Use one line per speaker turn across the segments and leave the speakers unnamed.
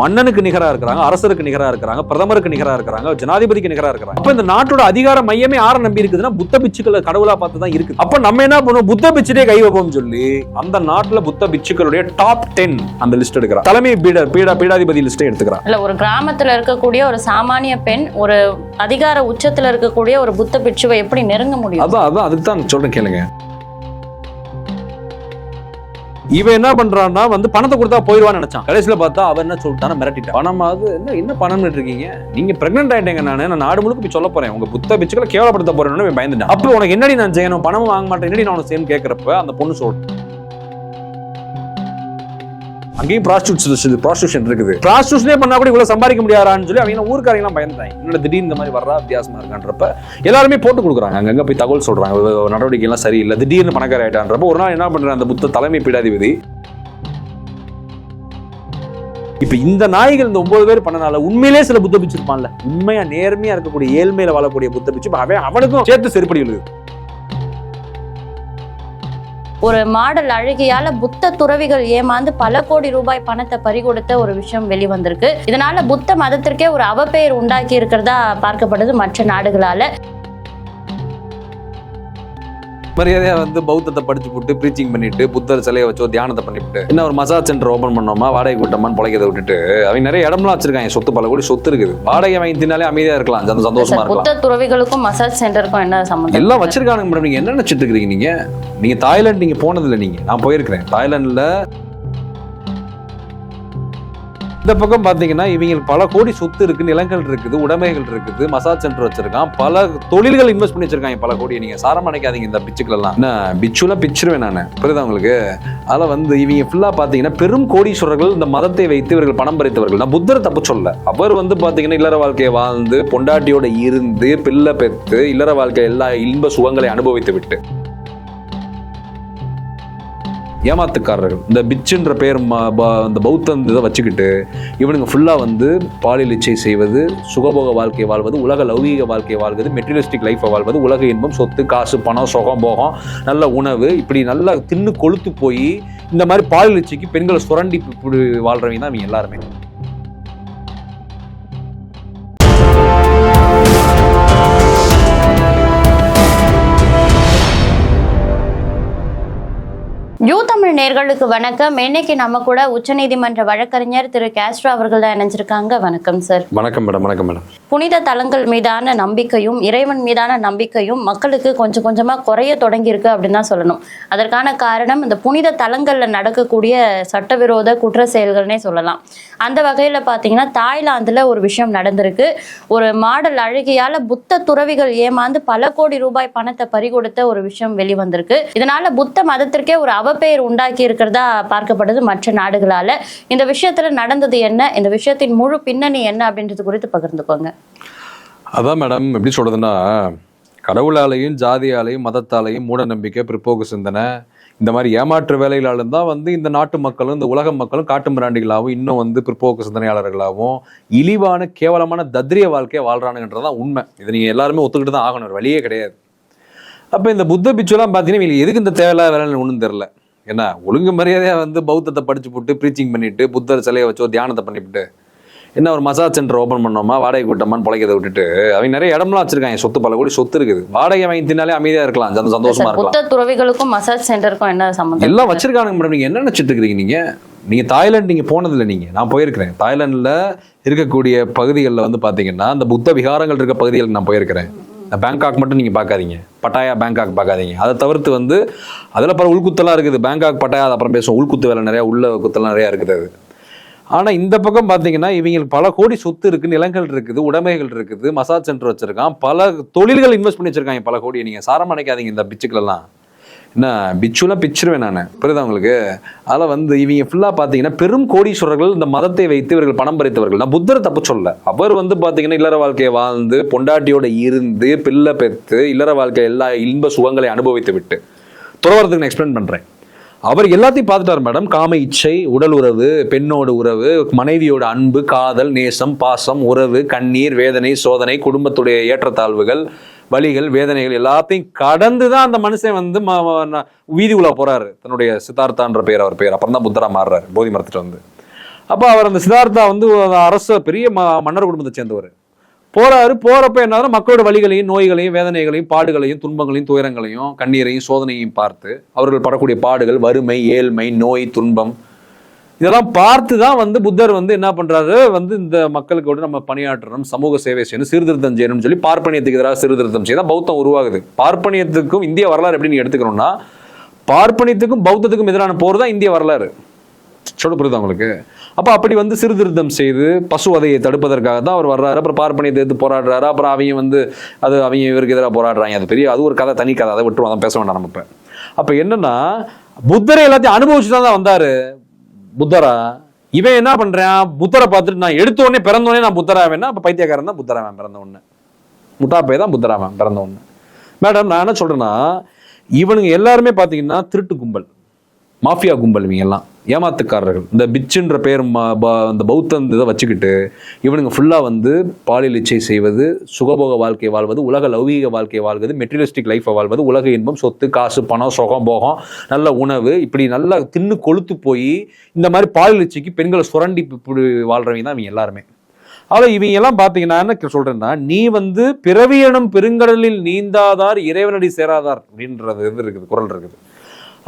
மன்னனுக்கு நிகரா இருக்கிறாங்க அரசருக்கு நிகரா இருக்கிறாங்க பிரதமருக்கு நிகரா இருக்கிறாங்க ஜனாதிபதிக்கு நிகரா இருக்கிறாங்க. அப்ப இந்த நாட்டோட அதிகார மையமே யாரை நம்பி இருக்குதுன்னா புத்த பிச்சுக்களை கடவுளா பார்த்து தான் இருக்குது. அப்ப நம்ம என்ன பண்ணுவோம்? புத்த பிச்சுட்டே கை வைப்போம் சொல்லி அந்த நாட்டுல புத்த பிச்சுக்களுடைய டாப் டென் அந்த லிஸ்ட் எடுக்கிறா தலைமை பீட பீடா பீடாதிபதி லிஸ்ட்டை எடுத்துக்கிறா
இல்ல ஒரு கிராமத்துல இருக்கக்கூடிய ஒரு சாமானிய பெண் ஒரு அதிகார உச்சத்துல இருக்கக்கூடிய ஒரு புத்த பிட்சுவை எப்படி நெருங்க முடியும்?
அதான் அதான் அதுக்கு தான் சொல்றேன் கேளுங்க. இவன் என்ன பண்றான்னா வந்து பணத்தை கொடுத்தா போயிடுவான்னு நினைச்சான். கடைசியில பார்த்தா அவன் என்ன சொல்லிட்டானா மிரட்டிட்டான். பணமாவது என்ன என்ன பணம்னு இருக்கீங்க நீங்க பிரெக்னென்ட் ஆயிட்டேங்க நானு நான் நாடு முழுக்க போய் சொல்ல போறேன். உங்க புத்த பிச்சுக்களை கேவலப்படுத்த போறேன்னு இவன் பயந்துட்டான். அப்போ உனக்கு என்னடி நான் செய்யணும்? பணமும் வாங்க மாட்டேன். என்னடி நான் உனக்கு செய்யணும் கேட்கறப்ப அந்த பொண்ணு சொல்றேன் அங்கேயும் ப்ராஸ்டியூஷன் ப்ராஸ்டியூஷன் இருக்குது. ப்ராஸ்டியூஷனே பண்ணா கூட இவ்வளவு சம்பாதிக்க முடியாதான்னு சொல்லி அவங்க ஊருக்காரங்க எல்லாம் பயந்துட்டாங்க. என்னோட திடீர்னு இந்த மாதிரி வர்றா வித்தியாசமா இருக்கான்றப்ப எல்லாருமே போட்டு கொடுக்குறாங்க. அங்கங்க போய் தகவல் சொல்றாங்க. நடவடிக்கை எல்லாம் சரியில்லை. திடீர்னு பணக்கார ஆயிட்டான்றப்ப ஒரு நாள் என்ன பண்றாங்க அந்த புத்த தலைமை பீடாதிபதி? இப்ப இந்த நாய்கள் இந்த ஒன்பது பேர் பண்ணனால உண்மையிலே சில புத்த பிச்சு இருப்பான்ல. உண்மையா நேர்மையா இருக்கக்கூடிய ஏழ்மையில வாழக்கூடிய புத்த பிச்சு அவன் அவனுக்கும் சேர்த்து செருப்படி விழுது.
ஒரு மாடல் அழகியால புத்த துறவிகள் ஏமாந்து பல கோடி ரூபாய் பணத்தை பறிகொடுத்த ஒரு விஷயம் வெளிவந்திருக்கு. இதனால புத்த மதத்திற்கே ஒரு அவப்பெயர் உண்டாக்கி இருக்கிறதா பார்க்கப்படுது மற்ற நாடுகளால.
மரியாதையா வந்து பௌத்தத்தை படிச்சு போட்டு ப்ரீச்சிங் பண்ணிட்டு புத்தர் சிலையை வச்சோ தியானத்தை பண்ணிவிட்டு என்ன ஒரு மசாஜ் சென்டர் ஓபன் பண்ணோமா வாடகை கூட்டமான்னு பொழைக்கிறத விட்டுட்டு அவங்க நிறைய இடம்லாம் வச்சிருக்காங்க சொத்து பல கோடி சொத்து இருக்குது. வாடகை வாங்கி தின்னாலே அமைதியா இருக்கலாம் அந்த சந்தோஷமா இருக்கலாம்
புத்த துறவிகளுக்கும் மசாஜ் சென்டருக்கும் என்ன சம்பந்தம்?
எல்லாம் வச்சிருக்கானுங்க மேடம் நீங்க என்ன நினைச்சிட்டு இருக்கீங்க நீங்க? நீங்க தாய்லாந்து நீங்க போனதில்லை நீங்க. நான் போயிருக்கிறேன். தாய்லாந்துல இந்த பக்கம் பார்த்தீங்கன்னா இவங்களுக்கு பல கோடி சொத்து இருக்கு நிலங்கள் இருக்குது உடைமைகள் இருக்குது மசாஜ் சென்டர் வச்சிருக்கான். பல தொழில்கள் இன்வெஸ்ட் பண்ணி வச்சிருக்காங்க பல கோடி நீங்க சாரம் நினைக்காதீங்க இந்த பிச்சுக்கள் எல்லாம் பிச்சுலாம் பிச்சிருவேன் நான். புரியுதா உங்களுக்கு? அதில் வந்து இவங்க ஃபுல்லா பாத்தீங்கன்னா பெரும் கோடீஸ்வரர்கள் இந்த மதத்தை வைத்து இவர்கள் பணம் பறித்தவர்கள். நான் புத்தர் தப்பு சொல்ல அவர் வந்து பாத்தீங்கன்னா இல்லற வாழ்க்கையை வாழ்ந்து பொண்டாட்டியோட இருந்து பிள்ளை பெற்று இல்லற வாழ்க்கை எல்லா இன்ப சுகங்களை அனுபவித்து விட்டு. ஏமாத்துக்காரர்கள். இந்த பிச்சுன்ற பேர் ம- ப- இந்த பௌத்தம் இதை வச்சுக்கிட்டு இவனுங்க ஃபுல்லாக வந்து பாலியல் இச்சை செய்வது சுகபோக வாழ்க்கை வாழ்வது உலக லௌகீக வாழ்க்கை வாழ்வது மெட்டீரியலிஸ்டிக் லைஃப்பை வாழ்வது உலக இன்பம் சொத்து காசு பணம் சுகம் போகம் நல்ல உணவு இப்படி நல்லா தின்னு கொளுத்து போய் இந்த மாதிரி பாலியல் இச்சைக்கு பெண்களை சுரண்டி இப்படி தான் இவங்க எல்லாருமே.
தமிழ் நேர்களுக்கு வணக்கம். இன்னைக்கு நம்ம கூட உச்சநீதிமன்ற வழக்கறிஞர் திரு கேஸ்ட்ரோ அவர்கள் தான் இணைஞ்சிருக்காங்க. வணக்கம் சார்.
வணக்கம் மேடம் வணக்கம் மேடம்.
புனித தலங்கள் மீதான நம்பிக்கையும் இறைவன் மீதான நம்பிக்கையும் மக்களுக்கு கொஞ்சம் கொஞ்சமா குறைய தொடங்கி இருக்கு அப்படின்னு தான் சொல்லணும். அதற்கான காரணம் இந்த புனித தலங்கள்ல நடக்கக்கூடிய சட்டவிரோத குற்ற செயல்கள்னே சொல்லலாம். அந்த வகையில பாத்தீங்கன்னா தாய்லாந்துல ஒரு விஷயம் நடந்திருக்கு. ஒரு மாடல் அழகியால புத்த துறவிகள் ஏமாந்து பல கோடி ரூபாய் பணத்தை பறிகொடுத்த ஒரு விஷயம் வெளிவந்திருக்கு. இதனால புத்த மதத்திற்கே ஒரு அவப்பெயர் உண்டாக்கி இருக்கிறதா பார்க்கப்படுது மற்ற நாடுகளால. இந்த விஷயத்துல நடந்தது என்ன? இந்த விஷயத்தின் முழு பின்னணி என்ன அப்படின்றது குறித்து பகிர்ந்துக்கோங்க.
அதான் மேடம் எப்படி சொல்றதுன்னா கடவுளாலையும் ஜாதியாலையும் மதத்தாலையும் மூட நம்பிக்கை பிற்போக்கு சிந்தனை இந்த மாதிரி ஏமாற்று வேலைகளாலும் தான் வந்து இந்த நாட்டு மக்களும் இந்த உலக மக்களும் காட்டு மிராண்டிகளாகவும் இன்னும் வந்து பிற்போக்கு சிந்தனையாளர்களாகவும் இழிவான கேவலமான தத்ரிய வாழ்க்கையை தான் உண்மை. இதை நீங்கள் எல்லாருமே ஒத்துக்கிட்டு தான் ஆகணும் வழியே கிடையாது. அப்போ இந்த புத்த பிச்சுலாம் பார்த்தீங்கன்னா எதுக்கு இந்த தேவையில்லாத வேலைன்னு ஒன்றும் தெரில என்ன ஒழுங்கு மரியாதையா வந்து பௌத்தத்தை படிச்சு போட்டு ப்ரீச்சிங் பண்ணிட்டு புத்தர் சிலையை வச்சோ தியானத்தை பண்ணிவிட்டு என்ன ஒரு மசாஜ் சென்டர் ஓபன் பண்ணோமா வாடகை கூட்டமான்னு பொழைக்கிறத விட்டுட்டு அவங்க நிறைய இடம்லாம் வச்சிருக்காங்க சொத்து பல கோடி சொத்து இருக்குது. வாடகை வாங்கி தின்னாலே அமைதியா இருக்கலாம் அந்த சந்தோஷமா இருக்கலாம்.
புத்த துறவிகளுக்கும் மசாஜ் சென்டருக்கும் என்ன சம்பந்தம்?
எல்லாம் வச்சிருக்கானுங்க மேடம் நீங்க என்ன நினைச்சிட்டு இருக்கீங்க நீங்க? நீங்க தாய்லாந்து நீங்க போனதில்லை நீங்க. நான் போயிருக்கிறேன். தாய்லாந்துல இருக்கக்கூடிய பகுதிகளில் வந்து பாத்தீங்கன்னா அந்த புத்த விகாரங்கள் இருக்க பகுதிகளுக்கு நான் போயிருக்கிறேன். பேங்காக் மட்டும் நீங்கள் பார்க்காதீங்க. பட்டாயா பேங்காக் பார்க்காதீங்க. அதை தவிர்த்து வந்து அதில் பல உள்குத்தெல்லாம் இருக்குது. பேங்காக் பட்டாயா அப்புறம் பேசுவோம். உள்குத்து வேலை நிறையா உள்ள குத்தெல்லாம் நிறையா இருக்குது அது. ஆனால் இந்த பக்கம் பார்த்தீங்கன்னா இவங்களுக்கு பல கோடி சொத்து இருக்குது நிலங்கள் இருக்குது உடைமைகள் இருக்குது. மசாஜ் சென்டர் வச்சுருக்கான். பல தொழில்கள் இன்வெஸ்ட் பண்ணி வச்சுருக்காங்க. பல கோடி நீங்கள் சாரம் நினைக்காதீங்க இந்த பிச்சுக்கள் நான் என்ன பிச்சுலாம் பிச்சிருவேன் நான். புரியுதா உங்களுக்கு? அதில் வந்து இவங்க ஃபுல்லாக பார்த்தீங்கன்னா பெரும் கோடீஸ்வரர்கள் இந்த மதத்தை வைத்து இவர்கள் பணம் பறித்தவர்கள். நான் புத்தர் தப்பு சொல்ல அவர் வந்து பார்த்தீங்கன்னா இல்லற வாழ்க்கையை வாழ்ந்து பொண்டாட்டியோட இருந்து பிள்ளை பெற்று இல்லற வாழ்க்கை எல்லா இன்ப சுகங்களை அனுபவித்து விட்டு. துறவரத்துக்கு நான் எக்ஸ்பிளைன் பண்ணுறேன் அவர் எல்லாத்தையும் பார்த்துட்டார் மேடம். காம இச்சை உடல் உறவு பெண்ணோட உறவு மனைவியோட அன்பு காதல் நேசம் பாசம் உறவு கண்ணீர் வேதனை சோதனை குடும்பத்துடைய ஏற்றத்தாழ்வுகள் வலிகள் வேதனைகள் எல்லாத்தையும் கடந்து தான் அந்த மனுஷன் வந்து ம- ந- வீதி உலா போறாரு. தன்னுடைய சித்தார்த்தான்ற பேர் அவர் பேர். அப்புறம் தான் புத்தரா மாறுறாரு போதி மரத்துட்டு வந்து. அப்போ அவர் அந்த சித்தார்த்தா வந்து அரச பெரிய ம- மன்னர் குடும்பத்தை சேர்ந்தவர். போறாரு போறப்ப என்ன மக்களோட வழிகளையும் நோய்களையும் வேதனைகளையும் பாடுகளையும் துன்பங்களையும் துயரங்களையும் கண்ணீரையும் சோதனையும் பார்த்து அவர்கள் படக்கூடிய பாடுகள் வறுமை ஏழ்மை நோய் துன்பம் இதெல்லாம் பார்த்து தான் வந்து புத்தர் வந்து என்ன பண்றாரு? வந்து இந்த மக்களுக்கு விட நம்ம பணியாற்றணும் சமூக சேவை செய்யணும் சீர்திருத்தம் செய்யணும்னு சொல்லி பார்ப்பனியத்துக்கு எதிராக சீர்திருத்தம் செய்தா பௌத்தம் உருவாகுது. பார்ப்பனியத்துக்கும் இந்திய வரலாறு எப்படி நீ எடுத்துக்கணும்னா பார்ப்பனியத்துக்கும் பௌத்தத்துக்கும் எதிரான போர் தான் இந்திய வரலாறு. சொல்ல புரியுதா உங்களுக்கு? அப்போ அப்படி வந்து சீர்திருத்தம் செய்து பசு வதையை தடுப்பதற்காக தான் அவர் வர்றாரு. அப்புறம் பார்ப்பனியத்தை எடுத்து போராடுறாரு. அப்புறம் அவங்க வந்து அது அவங்க இவருக்கு எதிராக போராடுறாங்க. அது பெரிய அது ஒரு கதை தனி கதை. அதை விட்டுருவோம் அதை பேச வேண்டாம் நம்ம இப்போ. அப்போ என்னன்னா புத்தரை எல்லாத்தையும் அனுபவிச்சு தான் தான் வந்தார். புத்தரா? இவன் என்ன பண்றான்? புத்தரை பார்த்துட்டு நான் எடுத்தோடனே பிறந்தோடனே நான் புத்தராவேன்னா அப்போ பைத்தியக்காரன் தான் புத்தராவன் பிறந்த ஒன்று முட்டாப்பை தான் புத்தராவன் பிறந்த ஒன்று மேடம் நான் என்ன சொல்றேன்னா இவனுங்க எல்லாருமே பார்த்தீங்கன்னா திருட்டு கும்பல். மாஃபியா கும்பல் இவங்க எல்லாம் ஏமாத்துக்காரர்கள். இந்த பிச்சுன்ற பேர் ம- ப- அந்த பௌத்தம் இதை வச்சுக்கிட்டு இவனுங்க ஃபுல்லாக வந்து பாலியல் இச்சை செய்வது சுகபோக வாழ்க்கை வாழ்வது உலக லௌகீக வாழ்க்கை வாழ்வது மெட்டீரியலிஸ்டிக் லைஃபை வாழ்வது உலக இன்பம் சொத்து காசு பணம் சுகம் போகம் நல்ல உணவு இப்படி நல்லா தின்னு கொளுத்து போய் இந்த மாதிரி பாலியல் இச்சைக்கு பெண்களை சுரண்டி இப்படி வாழ்கிறவங்க தான் இவங்க எல்லாருமே. அவ்வளோ இவங்க எல்லாம் பார்த்தீங்கன்னா என்ன சொல்றேன்னா நீ வந்து பிறவியனும் பெருங்கடலில் நீந்தாதார் இறைவனடி சேராதார் அப்படின்றது இது இருக்குது குரல் இருக்குது.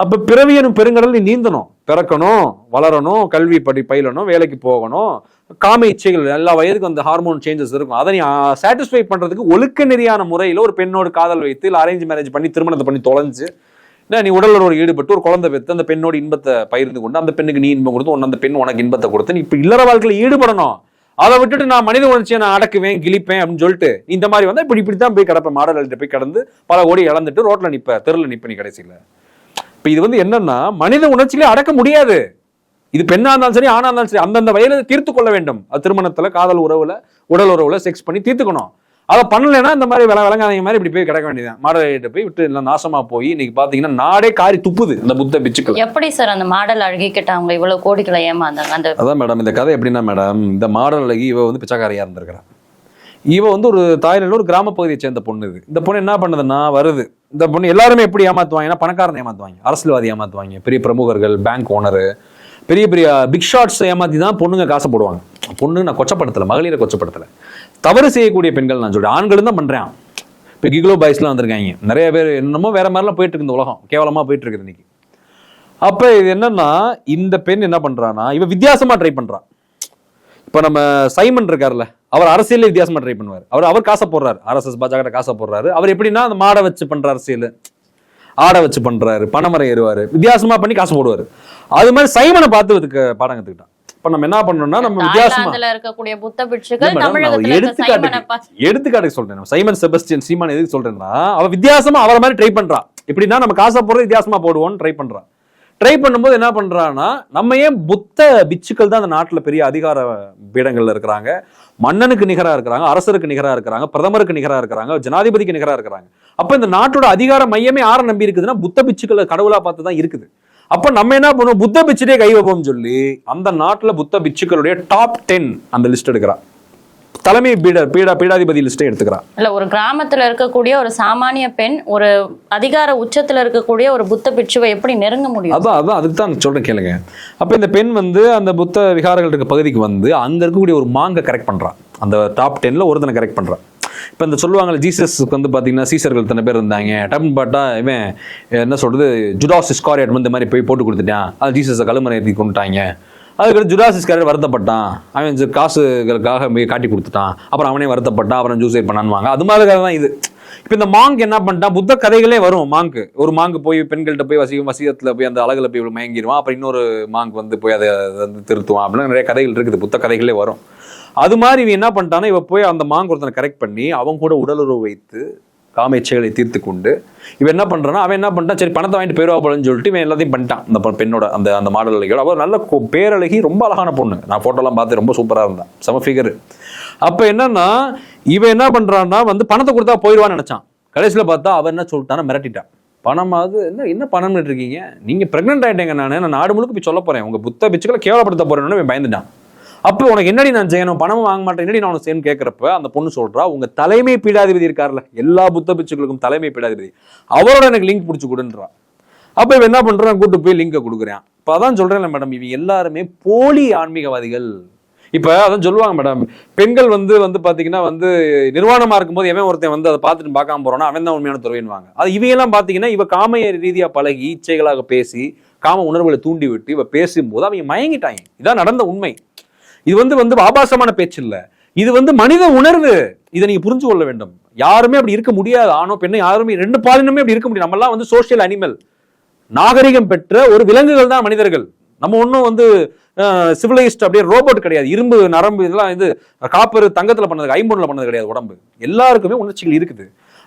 அப்போ பிறவியனும் பெருங்கடல் நீ நீந்தணும் பிறக்கணும் வளரணும் கல்வி படி பயிலணும் வேலைக்கு போகணும் காம இச்சைகள் எல்லா வயதுக்கும் அந்த ஹார்மோன் சேஞ்சஸ் இருக்கும். அதை நீ சாட்டிஸ்ஃபை பண்ணுறதுக்கு ஒழுக்க நெறியான முறையில் ஒரு பெண்ணோடு காதல் வைத்து இல்லை அரேஞ்ச் மேரேஜ் பண்ணி திருமணத்தை பண்ணி தொலைஞ்சு என்ன நீ உடல் ஒரு ஈடுபட்டு ஒரு குழந்தை பெற்று அந்த பெண்ணோட இன்பத்தை பகிர்ந்து கொண்டு அந்த பெண்ணுக்கு நீ இன்பம் கொடுத்து ஒன்று அந்த பெண் உனக்கு இன்பத்தை கொடுத்து நீ இப்போ இல்லற வாழ்க்கையில் ஈடுபடணும். அதை விட்டுட்டு நான் மனித உணர்ச்சியை நான் அடக்குவேன் கிழிப்பேன் அப்படின்னு சொல்லிட்டு இந்த மாதிரி வந்தால் இப்படி இப்படி தான் போய் கிடப்பேன். மாடல் போய் கடந்து பல கோடி இழந்துட்டு ரோட்டில் நிற்ப தெருவில் நிப்ப நீ கடைசியில். இப்ப இது வந்து என்னன்னா மனித உணர்ச்சியிலே அடக்க முடியாது. இது பெண்ணா இருந்தாலும் சரி ஆணா இருந்தாலும் சரி அந்தந்த வயதில தீர்த்து கொள்ள வேண்டும். அது திருமணத்துல காதல் உறவுல உடல் உறவுல செக்ஸ் பண்ணி தீர்த்துக்கணும். அதை பண்ணலைன்னா இந்த மாதிரி வில விளங்காதீங்க மாதிரி இப்படி போய் கிடக்க வேண்டியதான் மாடலிட்ட போய் விட்டு எல்லாம் நாசமா போய் இன்னைக்கு பாத்தீங்கன்னா நாடே காரி துப்புது இந்த புத்த பிச்சுக்கள்.
எப்படி சார் அந்த மாடல் அழகிக்கிட்ட அவங்க இவ்வளவு கோடிகளை ஏமாந்தாங்க? அந்த
அதான் மேடம் இந்த கதை எப்படின்னா மேடம் இந்த மாடல் அழகி இவ வந்து பிச்சைக்காரியா இருந்திருக்கிறா. இவ வந்து ஒரு தாய்லாந்து ஒரு கிராம பகுதியை சேர்ந்த பொண்ணு இது. இந்த பொண்ணு என்ன பண்ணுதுன்னா வருது. இந்த பொண்ணு எல்லாருமே எப்படி ஏமாத்துவாங்கன்னா பணக்காரன் ஏமாத்துவாங்க. அரசியல்வாதி ஏமாத்துவாங்க. பெரிய பிரமுகர்கள் பேங்க் ஓனரு பெரிய பெரிய பிக் ஷாட்ஸ் ஏமாத்தி தான் பொண்ணுங்க காசு போடுவாங்க. பொண்ணு நான் கொச்சப்படுத்தலை மகளிரை கொச்சப்படுத்தலை. தவறு செய்யக்கூடிய பெண்கள் நான் சொல்றேன். ஆண்களும் தான் பண்றேன். இப்போ கிக்லோ பாய்ஸ்லாம் வந்திருக்காங்க. நிறைய பேர் என்னமோ வேற மாதிரிலாம் போயிட்டு இருக்கு இந்த உலகம். கேவலமாக போயிட்டு இருக்குது இன்னைக்கு. அப்போ இது என்னன்னா இந்த பெண் என்ன பண்றான்னா இவன் வித்தியாசமாக ட்ரை பண்ணுறான் இப்போ நம்ம சைமன் இருக்கார்ல அவர் அரசியல்ல வித்தியாசமா ட்ரை பண்ணுவார். அவர் அவர் காசை போடுறாரு. ஆர்எஸ்எஸ் பாஜக காசை போடுறாரு. அவர் எப்படின்னா அந்த மாடை வச்சு பண்ற அரசியல் ஆடை வச்சு பண்றாரு பணமரம் ஏறுவாரு வித்தியாசமா பண்ணி காசு போடுவாரு. அது மாதிரி சைமனை பார்த்து இதுக்கு பாடம் கத்துக்கிட்டான். இப்ப நம்ம என்ன பண்ணணும்னா நம்ம வித்தியாசமா
இருக்கக்கூடிய புத்த பிட்சுகள்
எடுத்துக்காட்டுக்கு எடுத்துக்காட்டுக்கு சொல்றேன். சைமன் செபஸ்டியன் சீமான் எதுக்கு சொல்றேன்னா அவ வித்தியாசமா அவரை மாதிரி ட்ரை பண்றா எப்படின்னா நம்ம காசை போடுறது வித்தியாசமா போடுவோம்னு ட்ரை பண்றா ட்ரை பண்ணும்போது என்ன பண்ணுறான்னா நம்ம ஏன் புத்த பிச்சுக்கள் தான் அந்த நாட்டில் பெரிய அதிகார பீடங்களில் இருக்கிறாங்க? மன்னனுக்கு நிகராக இருக்கிறாங்க அரசருக்கு நிகராக இருக்கிறாங்க பிரதமருக்கு நிகராக இருக்கிறாங்க ஜனாதிபதிக்கு நிகராக இருக்கிறாங்க. அப்போ இந்த நாட்டோட அதிகார மையமே யாரை நம்பி இருக்குதுன்னா புத்த பிச்சுக்களை கடவுளாக பார்த்து தான் இருக்குது. அப்போ நம்ம என்ன பண்ணுவோம்? புத்த பிச்சுட்டே கை வைப்போம்னு சொல்லி அந்த நாட்டில் புத்த பிச்சுக்களுடைய டாப் டென் அந்த லிஸ்ட் எடுக்கிறான். தலைமை பீட பீடா பீடாதிபதி லிஸ்ட்டை எடுத்துக்கிறா
இல்ல ஒரு கிராமத்துல இருக்கக்கூடிய ஒரு சாமானிய பெண் ஒரு அதிகார உச்சத்துல இருக்கக்கூடிய ஒரு புத்த பிட்சுவை எப்படி நெருங்க முடியும்?
அதான் அதான் அதுக்கு தான் சொல்றேன் கேளுங்க. அப்ப இந்த பெண் வந்து அந்த புத்த விகாரங்கள் இருக்க பகுதிக்கு வந்து அங்க இருக்கக்கூடிய ஒரு மாங்க கரெக்ட் பண்றா. அந்த டாப் டென்ல ஒருத்தனை கரெக்ட் பண்றா. இப்ப இந்த சொல்லுவாங்கல்ல ஜீசஸ்க்கு வந்து பாத்தீங்கன்னா சீசர்கள் இத்தனை பேர் இருந்தாங்க. டப்னு பார்த்தா இவன் என்ன சொல்றது ஜுடாஸ் இஸ்காரியட் வந்து இந்த மாதிரி போய் போட்டு கொடுத்துட்டான். அது ஜீசஸை கழுமறை ஏற்றி கொண்டுட்டாங்க. அதுக்கடுத்து ஜுடாஸ் இஸ்காரியட் வருத்தப்பட்டான். அவன் காசுகளுக்காக போய் காட்டி கொடுத்துட்டான். அப்புறம் அவனே வருத்தப்பட்டான். அப்புறம் ஜூசைட் பண்ணான்வாங்க அது மாதிரி தான் இது. இப்போ இந்த மாங்க் என்ன பண்ணிட்டான்? புத்த கதைகளே வரும் மாங்க். ஒரு மாங்க் போய் பெண்கள்கிட்ட போய் வசிக்கும் வசியத்தில் போய் அந்த அழகுல போய் இவ்வளோ மயங்கிடுவான் அப்புறம் இன்னொரு மாங்க் வந்து போய் அதை வந்து திருத்துவான். அப்படின்னு நிறைய கதைகள் இருக்குது. புத்த கதைகளே வரும். அது மாதிரி இவன் என்ன பண்ணிட்டான்னா இவ போய் அந்த மாங்க் ஒருத்தனை கரெக்ட் பண்ணி அவன் கூட உடலுறவு வைத்து காம இச்சைகளை தீர்த்து கொண்டு இவன் என்ன பண்ணுறான் அவன் என்ன பண்ணிட்டான்? சரி பணத்தை வாங்கிட்டு போயிருவா போலன்னு சொல்லிட்டு இவன் எல்லாத்தையும் பண்ணிட்டான். அந்த பெண்ணோட அந்த அந்த மாடல் அழகியோட. அவள் நல்ல பேரழகி ரொம்ப அழகான பொண்ணு. நான் ஃபோட்டோலாம் பார்த்து ரொம்ப சூப்பராக இருந்தான் செம ஃபிகர் அப்போ என்னன்னா இவன் என்ன பண்ணுறான்னா வந்து பணத்தை கொடுத்தா போயிடுவான்னு நினைச்சான். கடைசியில் பார்த்தா அவன் என்ன சொல்லிட்டானா மிரட்டிட்டான். பணமாவது என்ன என்ன பணம் இருக்கீங்க? நீங்கள் ப்ரெக்னென்ட் ஆகிட்டேங்க நான். நான் நாடு முழுக்க போய் சொல்ல போகிறேன் உங்கள் புத்த பிச்சுக்களை கேவலப்படுத்த போகிறேன்னு பயந்துட்டான். அப்போ உனக்கு என்னடி நான் செய்யணும்? பணமும் வாங்க மாட்டேன். என்னடி நான் உனக்கு செய்யணும் கேட்குறப்ப அந்த பொண்ணு சொல்கிறா உங்க தலைமை பீடாதிபதி இருக்கார்ல எல்லா புத்த பிச்சுகளுக்கும் தலைமை பீடாதிபதி. அவரோட எனக்கு லிங்க் பிடிச்சி கொடுன்றா. அப்போ இவன் என்ன பண்றான்? கூட்டு போய் லிங்கை கொடுக்குறான். இப்போ அதான் சொல்றேன்ல மேடம் இவங்க எல்லாருமே போலி ஆன்மீகவாதிகள். இப்ப அதான் சொல்லுவாங்க மேடம் பெண்கள் வந்து வந்து பார்த்தீங்கன்னா வந்து நிர்வாணமாக இருக்கும்போது எவன் ஒருத்தன் வந்து அதை பார்த்துட்டு பார்க்காம போறானா அவன் தான் உண்மையான துறவின்வாங்க அது இவையெல்லாம் பார்த்தீங்கன்னா இவ காம ரீதியா பழகி இச்சைகளாக பேசி காம உணர்வுகளை தூண்டி விட்டு இவ பேசும்போது அவங்க மயங்கிட்டாங்க இதான் நடந்த உண்மை. இது வந்து வந்து ஆபாசமான பேச்சு இல்லை இது வந்து மனித உணர்வு. இதை நீங்க புரிஞ்சு கொள்ள வேண்டும். யாருமே அப்படி இருக்க முடியாது. ஆணோ பெண்ணோ யாருமே ரெண்டு பாலினமே அப்படி இருக்க முடியும் நம்மலாம் வந்து சோஷியல் அனிமல் நாகரிகம் பெற்ற ஒரு விலங்குகள் தான் மனிதர்கள். நம்ம ஒன்றும் வந்து சிவிலைஸ்ட் அப்படியே ரோபோட் கிடையாது. இரும்பு நரம்பு இதெல்லாம் இது காப்பர் தங்கத்தில் பண்ணது ஐம்பொன்ல பண்ணது கிடையாது உடம்பு. எல்லாருக்குமே உணர்ச்சிகள் இருக்குது.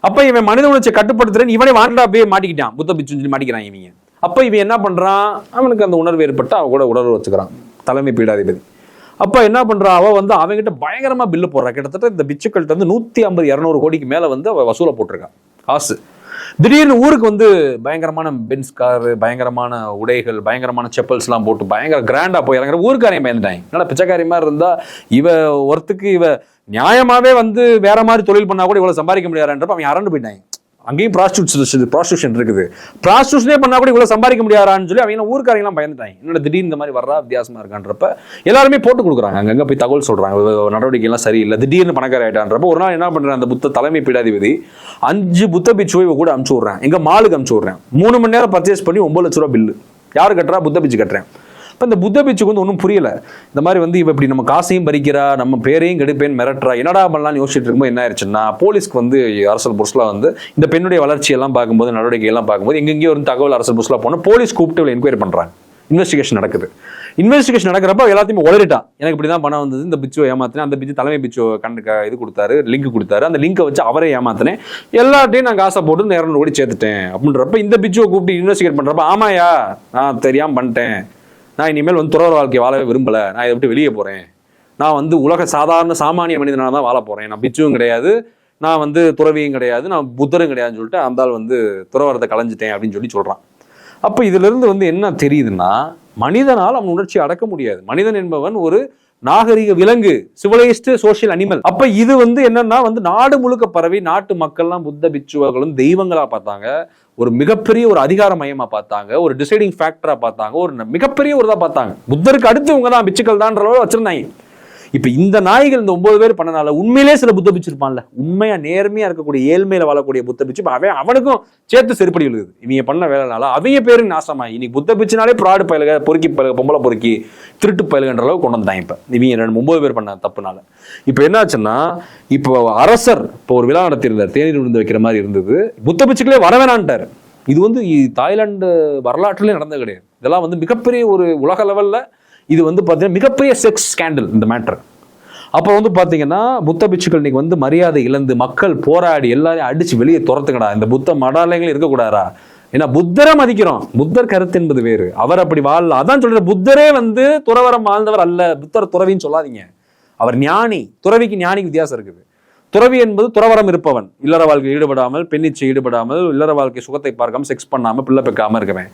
அப்போ இவன் மனித உணர்ச்சியை கட்டுப்படுத்துறேன்னு இவனே வாண்டா அப்படியே மாட்டிக்கிட்டான். புத்த பிச்சு சொல்லி மாட்டிக்கிறான் இவங்க. அப்போ இவன் என்ன பண்ணுறான் அவனுக்கு அந்த உணர்வு ஏற்பட்டு அவன் கூட உணர்வு வச்சுக்கிறான். தலைமை பீடாதிபதி. அப்போ என்ன பண்ணுறா அவள் வந்து அவங்ககிட்ட பயங்கரமாக பில்லு போடுறா. கிட்டத்தட்ட இந்த பிச்சுக்கள்கிட்ட வந்து நூற்றி ஐம்பது இரநூறு கோடிக்கு மேலே வந்து அவள் வசூலை போட்டிருக்கான் காசு. திடீர்னு ஊருக்கு வந்து பயங்கரமான பென்ஸ் கார் பயங்கரமான உடைகள் பயங்கரமான செப்பல்ஸ்லாம் போட்டு பயங்கர கிராண்டாக போய் இறங்குற ஊருக்காரையும் பயந்துட்டாங்க நல்லா பிச்சைக்காரி மாதிரி இருந்தால் இவ ஒருத்துக்கு இவ நியாயமாகவே வந்து வேற மாதிரி தொழில் பண்ணால் கூட இவ்வளோ சம்பாதிக்க முடியாதுன்றப்ப அவங்க அரண்டு போயிட்டாங்க அங்கேயும் ப்ராஸ்டியூட்ஸ் ப்ராஸ்டியூஷன் இருக்குது. ப்ராஸ்டியூஷனே பண்ணால் கூட இவ்வளோ சம்பாதிக்க முடியாதான்னு சொல்லி அவங்க ஊருக்காரங்களாம் பயந்துட்டாங்க. என்னோட திடீர்னு இந்த மாதிரி வர்றா வித்தியாசமாக இருக்கான்றப்ப எல்லாருமே போட்டு கொடுக்குறாங்க. அங்கங்கே போய் தகவல் சொல்கிறாங்க நடவடிக்கைலாம் சரியில்லை. திடீர்னு பணக்கார ஆயிட்டான்றப்ப ஒரு நாள் என்ன பண்ணுறேன் அந்த புத்த தலைமை பீடாதிபதி அஞ்சு புத்த பிச்சுவை கூட அனுப்பிச்சு விட்றேன். எங்கள் மாலுக்கு அனுப்பிச்சு விட்றேன். மூணு மணி நேரம் பர்ச்சேஸ் பண்ணி ஒம்பது லட்ச ரூபா பில்லு யார் கட்டுறா? புத்த பிச்சு கட்டுறேன். இப்போ இந்த புத்த பிச்சுக்கு வந்து ஒன்றும் புரியல. இந்த மாதிரி வந்து இவ இப்படி நம்ம காசையும் பறிக்கிறா நம்ம பேரையும் கெடுப்பேன் மிரட்டுறா. என்னடா பண்ணலாம்னு யோசிச்சுட்டு இருக்கும்போது என்ன ஆயிடுச்சுன்னா போலீஸ்க்கு வந்து அரசல் புருஷலா வந்து இந்த பெண்ணுடைய வளர்ச்சியெல்லாம் பார்க்கும்போது நடவடிக்கையெல்லாம் பார்க்கும்போது எங்கெங்கேயோ ஒரு தகவல் அரசல் புருஷலா போனால் போலீஸ் கூப்பிட்டு இவளை என்கொயரி பண்ணுறாங்க இன்வெஸ்டிகேஷன் நடக்குது. இன்வெஸ்டிகேஷன் நடக்கிறப்ப எல்லாத்தையுமே உளறிட்டான் எனக்கு இப்படி தான் பணம் வந்தது இந்த பிச்சோ ஏமாத்தினேன் அந்த பிச்சு தலைமை பிச்சு கண்டு இது கொடுத்தாரு லிங்க் கொடுத்தாரு. அந்த லிங்கை வச்சு அவரே ஏமாத்தினேன். எல்லாத்தையும் நான் காசை போட்டு இந்த இரநூறு கோடி சேர்த்துட்டேன். அப்படின்றப்ப இந்த பிச்சுவை கூப்பிட்டு இன்வெஸ்டிகேட் பண்ணுறப்ப ஆமாயா நான் தெரியாமல் பண்ணிட்டேன். நான் இனிமேல் வந்து துறவர வாழ்க்கை வாழவே விரும்பலை. நான் இதை விட்டு வெளியே போறேன். நான் வந்து உலக சாதாரண சாமானிய மனிதனாக தான் வாழ போறேன். நான் பிச்சுவும் கிடையாது. நான் வந்து துறவியும் கிடையாது. நான் புத்தரும் கிடையாதுன்னு சொல்லிட்டு அந்த ஆள் வந்து துறவரத்தை களைஞ்சிட்டேன் அப்படின்னு சொல்லி சொல்றான். அப்ப இதுல இருந்து வந்து என்ன தெரியுதுன்னா மனிதனால் அவன் உணர்ச்சி அடக்க முடியாது. மனிதன் என்பவன் ஒரு நாகரிக விலங்கு சிவிலைஸ்ட் சோஷியல் அனிமல் அப்ப இது வந்து என்னன்னா வந்து நாடு முழுக்க பரவி நாட்டு மக்கள்லாம் புத்த பிச்சுவர்களும் தெய்வங்களா பார்த்தாங்க. ஒரு மிகப்பெரிய ஒரு அதிகார மையமா பார்த்தாங்க ஒரு டிசைடிங் ஃபேக்டரா பார்த்தாங்க ஒரு மிகப்பெரிய ஒரு இதாக பார்த்தாங்க. புத்தருக்கு அடுத்து இவங்க தான் பிச்சுக்கள் தான்ற அளவு வச்சிருந்தாங்க. இப்போ இந்த நாய்கள் இந்த ஒன்பது பேர் பண்ணனால உண்மையிலே சில புத்த பிச்சு இருப்பான்ல. உண்மையா நேர்மையா இருக்கக்கூடிய ஏழ்மையில வாழக்கூடிய புத்த பிச்சு அவன் அவனுக்கும் சேர்த்து செருப்படி விழுகுது. இவங்க பண்ண வேலைனால அவங்க பேரு நாசமாயி இன்னைக்கு புத்த பிச்சுனாலே ப்ராடு பயலுக பொறுக்கி பயலுக பொம்பளை பொறுக்கி திருட்டு பயலுகன்ற அளவுக்கு கொண்டு வந்தாங்க இப்போ. இவங்க ரெண்டு ஒன்பது பேர் பண்ண தப்புனால. இப்போ என்னாச்சுன்னா இப்போ அரசர் இப்போ ஒரு விழா நடத்தியிருந்தார் தேநீர் விழுந்து வைக்கிற மாதிரி இருந்தது. புத்த பிச்சுக்களே வர வேணான்ட்டாரு. இது வந்து தாய்லாந்து வரலாற்றிலே நடந்தது கிடையாது. இதெல்லாம் வந்து மிகப்பெரிய ஒரு உலக லெவலில் இது வந்து பார்த்தீங்கன்னா மிகப்பெரிய செக்ஸ் ஸ்கேண்டல் இந்த மேட்டர் அப்புறம் வந்து பார்த்தீங்கன்னா புத்த பிச்சுக்கள் இன்னைக்கு வந்து மரியாதை இழந்து மக்கள் போராடி எல்லாரையும் அடித்து வெளியே துரத்துக்கடா. இந்த புத்த மடாலயங்கள் இருக்கக்கூடாதா? ஏன்னா புத்தரை மதிக்கிறோம். புத்தர் கருத்து என்பது வேறு. அவர் அப்படி வாழல. அதான் சொல்ற புத்தரே வந்து துறவரம் வாழ்ந்தவர் அல்ல. புத்தர் துறவின்னு சொல்லாதீங்க. அவர் ஞானி. துறவிக்கு ஞானிக்கு வித்தியாசம் இருக்குது. துறவி என்பது துறவரம் இருப்பவன். இல்லற வாழ்க்கை ஈடுபடாமல் பெண்ணிச்சை ஈடுபடாமல் இல்லற வாழ்க்கை சுகத்தை பார்க்காம செக்ஸ் பண்ணாம பிள்ளை பெக்காம இருக்கவன்.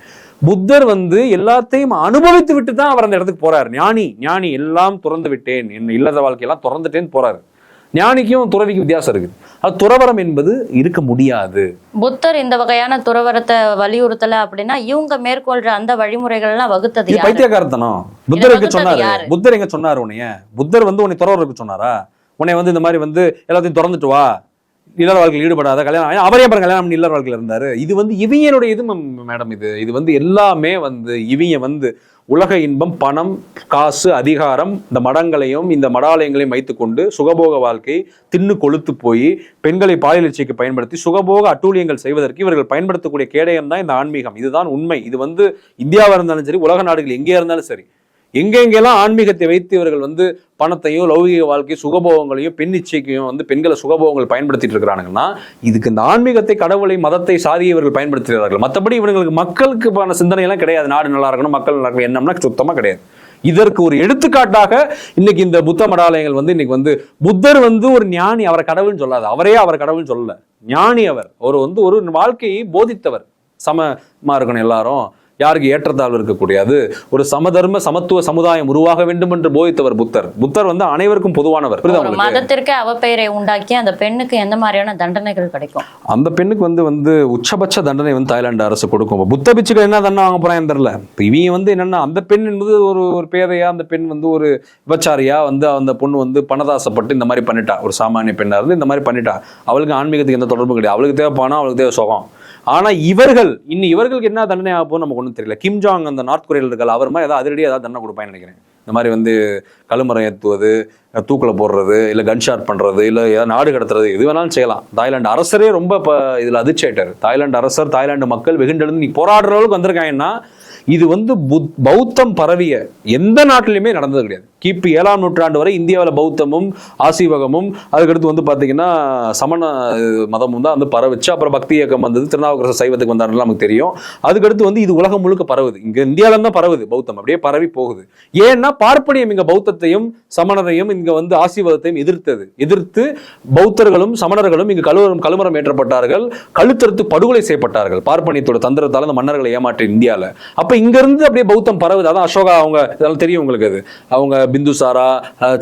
புத்தர் வந்து எல்லாத்தையும் அனுபவித்து விட்டு தான் அவர் அந்த இடத்துக்கு போறாரு. ஞானி ஞானி எல்லாம் துறந்து விட்டேன். என் இல்லற வாழ்க்கையெல்லாம் துறந்துட்டேன்னு போறாரு. ஞானிக்கும் துறவிக்கும் வித்தியாசம் இருக்குது. அது துறவரம் என்பது இருக்க முடியாது.
புத்தர் இந்த வகையான துறவரத்தை வலியுறுத்தல அப்படின்னா இவங்க மேற்கொள்ற அந்த வழிமுறைகள் எல்லாம் வகுத்தது
இது
யாரு?
பைத்தியக்காரத்தனம். புத்தர் எங்க
வகுத்தது
சொன்னாரு? புத்தர் எங்க சொன்னாரு உன்னைய? புத்தர் வந்து உன்னை துறவருக்கு சொன்னாரா? உன்னை வந்து இந்த மாதிரி வந்து எல்லாத்தையும் திறந்துட்டு வா. இல்லற வாழ்க்கையில் ஈடுபடாத கல்யாணம். அவரே அப்புறம் கல்யாணம் பண்ணி இல்லற வாழ்க்கையில் இருந்தாரு. இது வந்து இவங்களுடைய இது மேடம் இது. இது வந்து எல்லாமே வந்து இவங்க வந்து உலக இன்பம் பணம் காசு அதிகாரம் இந்த மடங்களையும் இந்த மடாலயங்களையும் வைத்துக்கொண்டு சுகபோக வாழ்க்கை தின்னு கொளுத்து போய் பெண்களை பாலியலட்சிக்கு பயன்படுத்தி சுகபோக அட்டூழியங்கள் செய்வதற்கு இவர்கள் பயன்படுத்தக்கூடிய கேடயம் தான் இந்த ஆன்மீகம். இதுதான் உண்மை. இது வந்து இந்தியாவா இருந்தாலும் சரி உலக நாடுகள் எங்கேயா இருந்தாலும் சரி. எங்கெங்கெல்லாம் ஆன்மீகத்தை வைத்து இவர்கள் வந்து பணத்தையும் லௌகிக வாழ்க்கை சுகபோகங்களையும் பெண் இச்சைக்கையும் வந்து பெண்களை சுகபோகங்கள் பயன்படுத்திட்டு இருக்கிறாங்கன்னா இதுக்கு இந்த ஆன்மீகத்தை கடவுளை மதத்தை சாதியை இவர்கள் பயன்படுத்துகிறார்கள். மற்றபடி இவங்களுக்கு மக்களுக்கு சிந்தனை எல்லாம் கிடையாது. நாடு நல்லா இருக்கணும் மக்கள் நல்லா இருக்கணும். என்னம்னா சுத்தமா கிடையாது. இதற்கு ஒரு எடுத்துக்காட்டாக இன்னைக்கு இந்த புத்த மடாலயங்கள் வந்து இன்னைக்கு வந்து புத்தர் வந்து ஒரு ஞானி அவரை கடவுள்னு சொல்லாது. அவரே அவர் கடவுள்னு சொல்லல. ஞானி அவர். அவர் வந்து ஒரு வாழ்க்கையை போதித்தவர். சமமா இருக்கணும் எல்லாரும். யாருக்கு ஏற்றத்தாழ்வு இருக்கக்கூடியது? ஒரு சமதர்ம சமத்துவ சமுதாயம் உருவாக வேண்டும் என்று போதித்தவர் புத்தர். புத்தர் வந்து அனைவருக்கும் பொதுவானவர்.
மதத்திற்கு அவப்பெயரை உண்டாக்கி அந்த பெண்ணுக்கு எந்த மாதிரியான தண்டனைகள் கிடைக்கும்?
அந்த பெண்ணுக்கு வந்து வந்து உச்சபட்ச தண்டனை வந்து தாய்லாந்து அரசு கொடுக்கும். புத்த பிச்சுக்கு என்ன தண்டனை வாங்க போறான்னு தெரியல. இவங்க வந்து என்னன்னா அந்த பெண் என்பது ஒரு ஒரு பேதையா அந்த பெண் வந்து ஒரு விபச்சாரியா வந்து அந்த பொண்ணு வந்து பணதாசப்பட்டு இந்த மாதிரி பண்ணிட்டா. ஒரு சாமானிய பெண்ணா இருந்து இந்த மாதிரி பண்ணிட்டா. அவளுக்கு ஆன்மீகத்துக்கு எந்த தொடர்பும் கிடையாது. அவளுக்கு தேவை பணம் அவளுக்கு தேவை சுகம். ஆனா இவர்கள் இன்னும் இவர்களுக்கு என்ன தண்டனை ஆக நமக்கு ஒன்றும் தெரியல. கிம் ஜாங் அந்த நார்த் கொரியால இருக்கல அவர் மாதிரி ஏதாவது அதிரடியாக ஏதாவது தண்டனை கொடுப்பான்னு நினைக்கிறேன். இந்த மாதிரி வந்து கழுமரம் ஏற்றுவது தூக்கில் போடுறது இல்லை கன்ஷாட் பண்ணுறது இல்லை ஏதாவது நாடு கடத்துறது எது வேணாலும் செய்யலாம். தாய்லாந்து அரசரே ரொம்ப இப்போ இதில் அதிர்ச்சி ஆயிட்டார். தாய்லாந்து அரசர் தாய்லாந்து மக்கள் வெகுண்டெழுந்து நீ போராடுற அளவுக்கு வந்திருக்காங்கன்னா இது வந்து புத் பௌத்தம் பரவிய எந்த நாட்டிலையுமே நடந்தது கிடையாது. கிபி ஏழாம் நூற்றாண்டு வரை இந்தியாவில் பௌத்தமும் ஆசீவகமும் அதுக்கடுத்து வந்து பார்த்தீங்கன்னா சமண மதமும் தான் வந்து பரவிச்சு. அப்புறம் பக்தி இயக்கம் வந்தது திருநாவுக்கரசர் சைவத்துக்கு வந்தாருன்னு நமக்கு தெரியும். அதுக்கடுத்து வந்து இது உலகம் முழுக்க பரவுது. இங்கே இந்தியாவில தான் பரவுது பௌத்தம். அப்படியே பரவி போகுது. ஏன்னா பார்ப்பனியம் இங்கே பௌத்தத்தையும் சமணரையும் இங்கே வந்து ஆசீர்வாதத்தையும் எதிர்த்தது. எதிர்த்து பௌத்தர்களும் சமணர்களும் இங்கு கழுவரம் கழுமரம் ஏற்றப்பட்டார்கள். கழுத்தறுத்து படுகொலை செய்யப்பட்டார்கள். பார்ப்பனியத்தோட தந்திரத்தால் அந்த மன்னர்களை ஏமாற்றி இந்தியாவில். அப்போ இங்க இருந்து அப்படியே பௌத்தம் பரவுது. அதான் அசோகா அவங்க இதெல்லாம் தெரியும் உங்களுக்கு அது. அவங்க பிந்துசாரா சாரா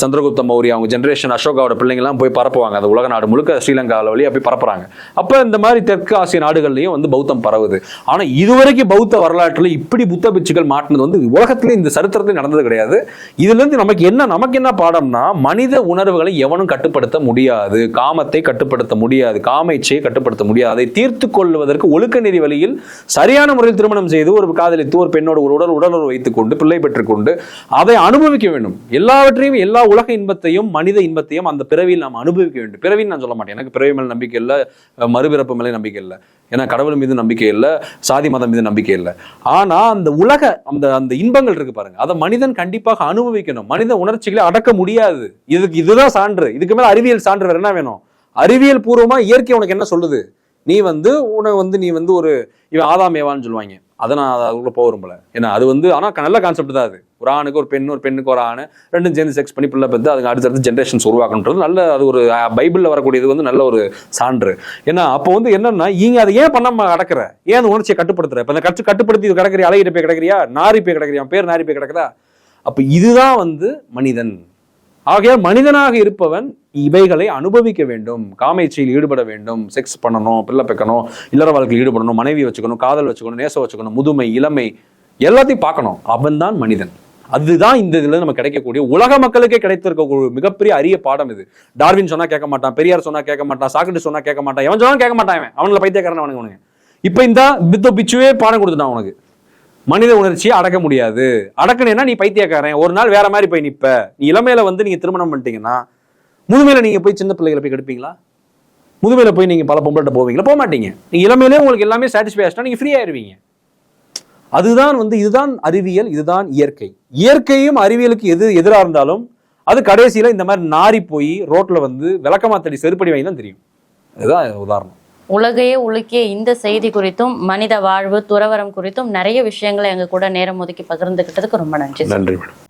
சந்திரகுப்த மௌரிய அவங்க ஜெனரேஷன் அசோகாவோட பிள்ளைங்க எல்லாம் போய் பரப்புவாங்க. அந்த உலக நாடு முழுக்க ஸ்ரீலங்காவில் வழி போய் பரப்புறாங்க. அப்போ இந்த மாதிரி தெற்கு ஆசிய நாடுகள்லயும் வந்து பௌத்தம் பரவுது. ஆனா இதுவரைக்கும் பௌத்த வரலாற்றுல இப்படி புத்த பிச்சுகள் மாட்டினது வந்து உலகத்திலே இந்த சரித்திரத்தில் நடந்தது கிடையாது. இதுல இருந்து நமக்கு என்ன நமக்கு என்ன பாடம்னா மனித உணர்வுகளை எவனும் கட்டுப்படுத்த முடியாது. காமத்தை கட்டுப்படுத்த முடியாது. காம இச்சையை கட்டுப்படுத்த முடியாது. அதை தீர்த்து கொள்வதற்கு ஒழுக்க நெறி வழியில் சரியான முறையில் திருமணம் செய்து ஒரு காதலித்து ஒரு பெண்ணோட ஒரு உடல் உடலுறவு வைத்துக் கொண்டு பிள்ளை பெற்றுக்கொண்டு அதை அனுபவிக்க வேண்டும். எல்லாவற்றையும் எல்லா உலக இன்பத்தையும் மனித இன்பத்தையும் அந்த பிறவியில் நாம் அனுபவிக்க வேண்டும். பிறவின்னு நான் சொல்ல மாட்டேன். எனக்கு பிறவி மேல நம்பிக்கை இல்லை மறுபிறப்பு மேலே நம்பிக்கை இல்லை. ஏன்னா கடவுள் மீது நம்பிக்கை இல்லை சாதி மதம் மீது நம்பிக்கை இல்லை. ஆனா அந்த உலக அந்த அந்த இன்பங்கள் இருக்கு பாருங்க. அதை மனிதன் கண்டிப்பாக அனுபவிக்கணும். மனித உணர்ச்சிகளை அடக்க முடியாது. இதுக்கு இதுதான் சான்று. இதுக்கு மேலே அறிவியல் சான்று வேற என்ன வேணும்? அறிவியல் பூர்வமா இயற்கை உனக்கு என்ன சொல்லுது? நீ வந்து உனக்கு வந்து நீ வந்து ஒரு இவன் ஆதாம் ஏவான்னு சொல்லுவாங்க. அதை நான் அதுக்குள்ளே போக விரும்பல. ஏன்னா அது வந்து ஆனால் நல்ல கான்செப்ட் தான் அது. ஒரு ஆணுக்கு ஒரு பெண் ஒரு பெண்ணுக்கு ஒரு ஆண் ரெண்டும் சேர்ந்து செக்ஸ் பண்ணி பிள்ளை பெற்று அதுக்கு அடுத்தடுத்து ஜென்ரேஷன்ஸ் உருவாக்கணுன்றது நல்ல அது ஒரு பைபிளில் வரக்கூடியது வந்து நல்ல ஒரு சான்று. ஏன்னா அப்போ வந்து என்னன்னா நீங்கள் அதை ஏன் பண்ணாம அடக்குற? ஏன் அந்த உணர்ச்சியை கட்டுப்படுத்துற? இப்போ அந்த கட்டு கட்டுப்படுத்தி இது கிடக்குறியா? அழகிட்ட போய் கிடக்கிறியா? நாரி போய் கிடக்கிறியா? பேர் நாரி போய் கிடக்குதா? அப்போ இதுதான் வந்து மனிதன். ஆகையால் மனிதனாக இருப்பவன் இவைகளை அனுபவிக்க வேண்டும். காமேச்சியில் ஈடுபட வேண்டும். செக்ஸ் பண்ணணும் பிள்ளை பெக்கணும் இல்லற வாழ்க்கையில் ஈடுபடணும் மனைவி வச்சுக்கணும் காதல் வச்சுக்கணும் நேசம் வச்சுக்கணும் முதுமை இளமை எல்லாத்தையும் பார்க்கணும். அவன்தான் மனிதன். அதுதான் இந்த இதுல நம்ம கிடைக்கக்கூடிய உலக மக்களுக்கே கிடைத்திருக்க ஒரு மிகப்பெரிய அரிய பாடம் இது. டார்வின் சொன்னா கேட்க மாட்டான் பெரியார் சொன்னா கேட்க மாட்டான் சாக்கெட்டு சொன்னா கேட்க மாட்டான் எவன் சொன்னா கேட்க மாட்டான் அவன் அவனுல பைத்தியக்காரன் அவனுக்கு உனக்கு இப்ப இந்த பித்த பிச்சுவே பாடம் கொடுத்துட்டான் உனக்கு மனித உணர்ச்சியை அடக்க முடியாது. அடக்கணும்னா நீ பைத்தியக்காரன். ஒரு நாள் வேற மாதிரி போய் நிற்ப நீ இளமையில வந்து நீங்க திருமணம் பண்ணிட்டீங்கன்னா முதுமையில நீங்க போய் சின்ன பிள்ளைகளை போய் கெடுப்பீங்களா? முதுமையில போய் நீங்க பல பொம்பளை போவீங்களா? போக மாட்டீங்க. நீங்க இளமையிலே உங்களுக்கு எல்லாமே சாட்டிஸ்ஃபை ஆச்சுன்னா நீங்க ஃப்ரீ ஆயிருவீங்க. அதுதான் வந்து இதுதான் அறிவியல் இதுதான் இயற்கை. இயற்கையும் அறிவியலுக்கு எது எதிராக இருந்தாலும் அது கடைசியில் இந்த மாதிரி நாரி போய் ரோட்டில் வந்து விளக்கமாத்தடி செருப்படி வாங்கி தான் தெரியும். இதுதான் உதாரணம்.
உலகையே உலுக்கிய இந்த செய்தி குறித்தும் மனித வாழ்வு துறவரம் குறித்தும் நிறைய விஷயங்களை எங்க கூட நேரம் ஒதுக்கி பகிர்ந்துகிட்டதுக்கு ரொம்ப நன்றி
நன்றி மேடம்.